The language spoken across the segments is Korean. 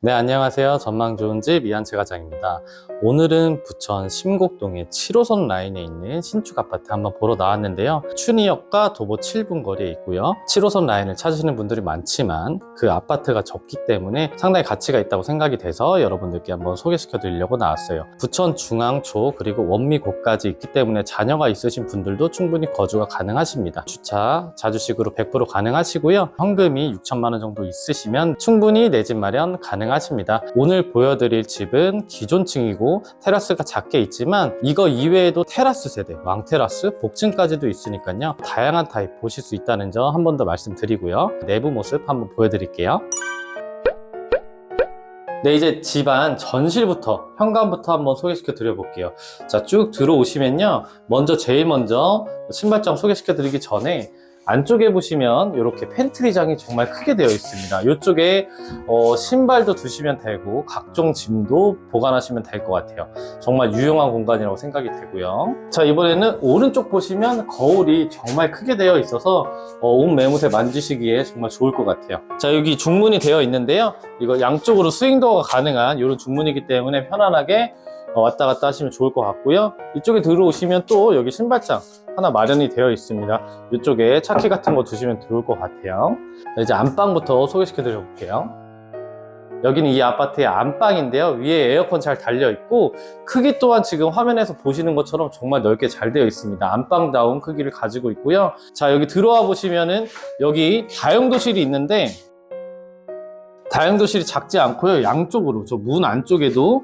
네, 안녕하세요. 전망 좋은 집 이한채 과장입니다. 오늘은 부천 심곡동의 7호선 라인에 있는 신축 아파트 한번 보러 나왔는데요. 춘희역과 도보 7분 거리에 있고요. 7호선 라인을 찾으시는 분들이 많지만 그 아파트가 적기 때문에 상당히 가치가 있다고 생각이 돼서 여러분들께 한번 소개시켜 드리려고 나왔어요. 부천 중앙초 그리고 원미고까지 있기 때문에 자녀가 있으신 분들도 충분히 거주가 가능하십니다. 주차 자주식으로 100% 가능하시고요. 현금이 6천만 원 정도 있으시면 충분히 내 집 마련 가능 하십니다. 오늘 보여드릴 집은 기존층이고 테라스가 작게 있지만 이거 이외에도 테라스 세대, 왕테라스, 복층까지도 있으니까요. 다양한 타입 보실 수 있다는 점 한 번 더 말씀드리고요. 내부 모습 한번 보여드릴게요. 네, 이제 집안 전실부터, 현관부터 한번 소개시켜 드려 볼게요. 자, 쭉 들어오시면요. 먼저, 제일 먼저 신발장 소개시켜 드리기 전에 안쪽에 보시면 이렇게 팬트리장이 정말 크게 되어 있습니다. 이쪽에 어, 신발도 두시면 되고 각종 짐도 보관하시면 될 것 같아요. 정말 유용한 공간이라고 생각이 되고요. 자, 이번에는 오른쪽 보시면 거울이 정말 크게 되어 있어서 어, 옷 매무새 만지시기에 정말 좋을 것 같아요. 자, 여기 중문이 되어 있는데요. 이거 양쪽으로 스윙도어가 가능한 이런 중문이기 때문에 편안하게 어, 왔다 갔다 하시면 좋을 것 같고요. 이쪽에 들어오시면 또 여기 신발장 하나 마련이 되어 있습니다. 이쪽에 차키 같은 거 두시면 좋을 것 같아요. 자, 이제 안방부터 소개시켜 드려 볼게요. 여기는 이 아파트의 안방인데요. 위에 에어컨 잘 달려 있고 크기 또한 지금 화면에서 보시는 것처럼 정말 넓게 잘 되어 있습니다. 안방다운 크기를 가지고 있고요. 자, 여기 들어와 보시면은 여기 다용도실이 있는데 다용도실이 작지 않고요. 양쪽으로 저 문 안쪽에도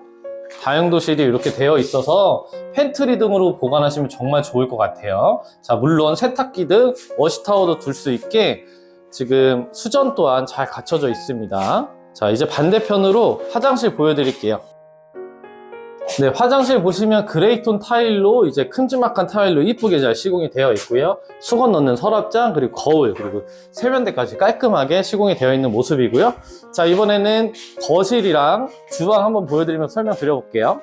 다용도실이 이렇게 되어 있어서 팬트리 등으로 보관하시면 정말 좋을 것 같아요. 자, 물론 세탁기 등 워시타워도 둘 수 있게 지금 수전 또한 잘 갖춰져 있습니다. 자, 이제 반대편으로 화장실 보여드릴게요. 네, 화장실 보시면 그레이톤 타일로 이제 큼지막한 타일로 이쁘게 잘 시공이 되어 있고요. 수건 넣는 서랍장, 그리고 거울, 그리고 세면대까지 깔끔하게 시공이 되어 있는 모습이고요. 자, 이번에는 거실이랑 주방 한번 보여드리면서 설명드려 볼게요.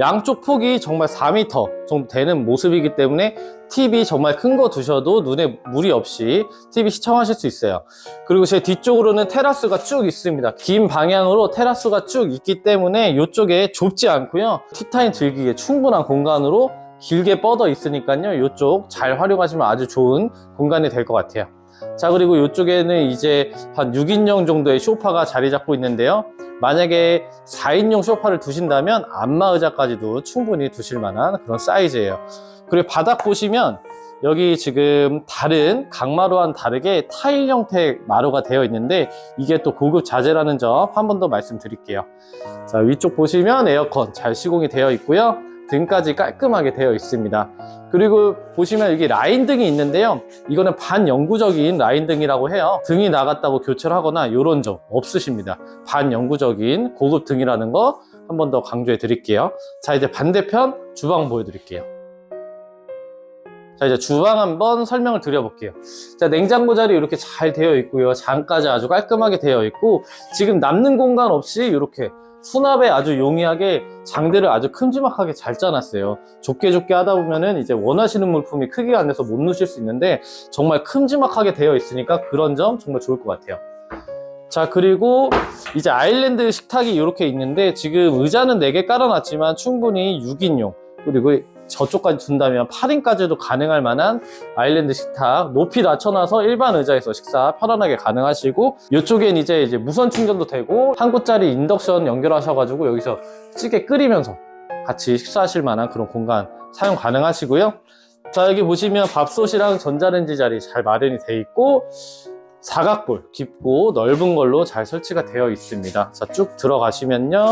양쪽 폭이 정말 4m 정도 되는 모습이기 때문에 TV 정말 큰 거 두셔도 눈에 무리 없이 TV 시청하실 수 있어요. 그리고 제 뒤쪽으로는 테라스가 쭉 있습니다. 긴 방향으로 테라스가 쭉 있기 때문에 이쪽에 좁지 않고요. 티타임 즐기기에 충분한 공간으로 길게 뻗어 있으니까요. 이쪽 잘 활용하시면 아주 좋은 공간이 될 것 같아요. 자, 그리고 이쪽에는 이제 한 6인용 정도의 소파가 자리 잡고 있는데요. 만약에 4인용 소파를 두신다면 안마 의자까지도 충분히 두실 만한 그런 사이즈예요. 그리고 바닥 보시면 여기 지금 다른 강마루와는 다르게 타일 형태 마루가 되어 있는데 이게 또 고급 자재라는 점 한 번 더 말씀드릴게요. 자, 위쪽 보시면 에어컨 잘 시공이 되어 있고요. 등까지 깔끔하게 되어 있습니다. 그리고 보시면 여기 라인 등이 있는데요. 이거는 반영구적인 라인 등이라고 해요. 등이 나갔다고 교체를 하거나 이런 점 없으십니다. 반영구적인 고급 등이라는 거 한 번 더 강조해 드릴게요. 자, 이제 반대편 주방 보여드릴게요. 자, 이제 주방 한번 설명을 드려볼게요. 자, 냉장고 자리 이렇게 잘 되어 있고요. 장까지 아주 깔끔하게 되어 있고, 지금 남는 공간 없이 이렇게 수납에 아주 용이하게 장대를 아주 큼지막하게 잘 짜놨어요. 좁게 좁게 하다 보면은 이제 원하시는 물품이 크기가 안 돼서 못 넣으실 수 있는데, 정말 큼지막하게 되어 있으니까 그런 점 정말 좋을 것 같아요. 자, 그리고 이제 아일랜드 식탁이 이렇게 있는데, 지금 의자는 4개 깔아놨지만 충분히 6인용, 그리고 저쪽까지 둔다면 8인까지도 가능할 만한 아일랜드 식탁 높이 낮춰놔서 일반 의자에서 식사 편안하게 가능하시고 이쪽엔 이제 이제 무선 충전도 되고 한 곳짜리 인덕션 연결하셔가지고 여기서 찌개 끓이면서 같이 식사하실 만한 그런 공간 사용 가능하시고요. 자 여기 보시면 밥솥이랑 전자레인지 자리 잘 마련이 돼 있고 사각볼 깊고 넓은 걸로 잘 설치가 되어 있습니다. 자 쭉 들어가시면요.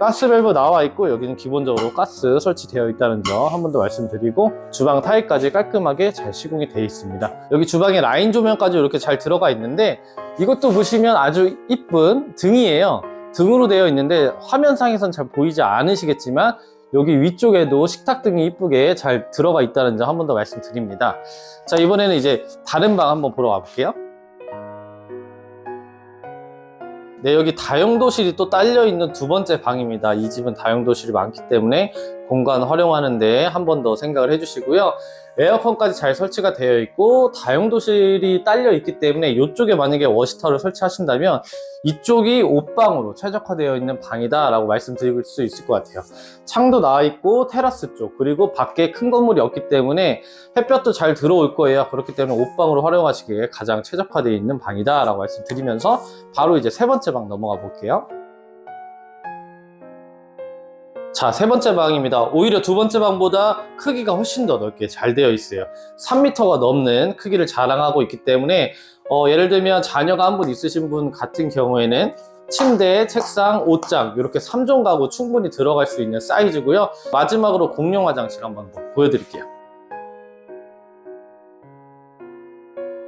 가스 밸브 나와 있고 여기는 기본적으로 가스 설치되어 있다는 점 한 번 더 말씀드리고 주방 타일까지 깔끔하게 잘 시공이 되어 있습니다. 여기 주방에 라인 조명까지 이렇게 잘 들어가 있는데 이것도 보시면 아주 이쁜 등이에요. 등으로 되어 있는데 화면상에선 잘 보이지 않으시겠지만 여기 위쪽에도 식탁 등이 이쁘게 잘 들어가 있다는 점 한 번 더 말씀드립니다. 자 이번에는 이제 다른 방 한번 보러 가볼게요 네, 여기 다용도실이 또 딸려 있는 두 번째 방입니다. 이 집은 다용도실이 많기 때문에 공간 활용하는데 한 번 더 생각을 해주시고요. 에어컨까지 잘 설치가 되어 있고 다용도실이 딸려 있기 때문에 이쪽에 만약에 워시터를 설치하신다면 이쪽이 옷방으로 최적화되어 있는 방이다 라고 말씀드릴 수 있을 것 같아요. 창도 나와 있고 테라스 쪽 그리고 밖에 큰 건물이 없기 때문에 햇볕도 잘 들어올 거예요. 그렇기 때문에 옷방으로 활용하시기에 가장 최적화되어 있는 방이다 라고 말씀드리면서 바로 이제 세 번째 방 넘어가 볼게요. 자, 세 번째 방입니다. 오히려 두 번째 방보다 크기가 훨씬 더 넓게 잘 되어 있어요. 3m가 넘는 크기를 자랑하고 있기 때문에 어, 예를 들면 자녀가 한 분 있으신 분 같은 경우에는 침대, 책상, 옷장 이렇게 3종 가구 충분히 들어갈 수 있는 사이즈고요. 마지막으로 공용 화장실 한번 더 보여드릴게요.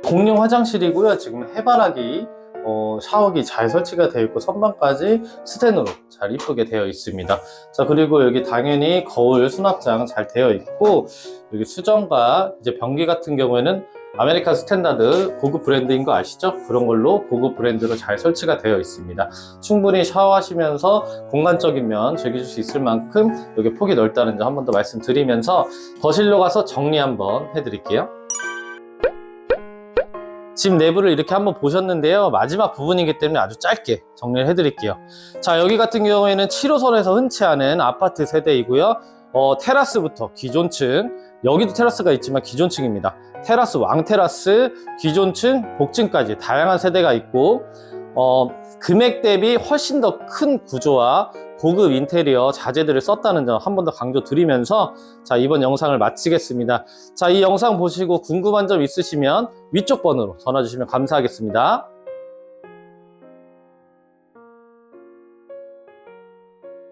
공용 화장실이고요. 지금 해바라기 어, 샤워기 잘 설치가 되어 있고 선반까지 스텐으로 잘 이쁘게 되어 있습니다. 자 그리고 여기 당연히 거울 수납장 잘 되어 있고 여기 수정과 이제 변기 같은 경우에는 아메리칸 스탠다드 고급 브랜드인 거 아시죠? 그런 걸로 고급 브랜드로 잘 설치가 되어 있습니다. 충분히 샤워하시면서 공간적인 면 즐기실 수 있을 만큼 여기 폭이 넓다는 점 한 번 더 말씀드리면서 거실로 가서 정리 한번 해드릴게요. 집 내부를 이렇게 한번 보셨는데요. 마지막 부분이기 때문에 아주 짧게 정리를 해드릴게요. 자, 여기 같은 경우에는 7호선에서 흔치 않은 아파트 세대이고요. 어, 테라스부터 기존층, 여기도 테라스가 있지만 기존층입니다. 테라스, 왕테라스, 기존층, 복층까지 다양한 세대가 있고, 어, 금액 대비 훨씬 더 큰 구조와 고급 인테리어 자재들을 썼다는 점 한 번 더 강조 드리면서 자, 이번 영상을 마치겠습니다. 자, 이 영상 보시고 궁금한 점 있으시면 위쪽 번호로 전화 주시면 감사하겠습니다.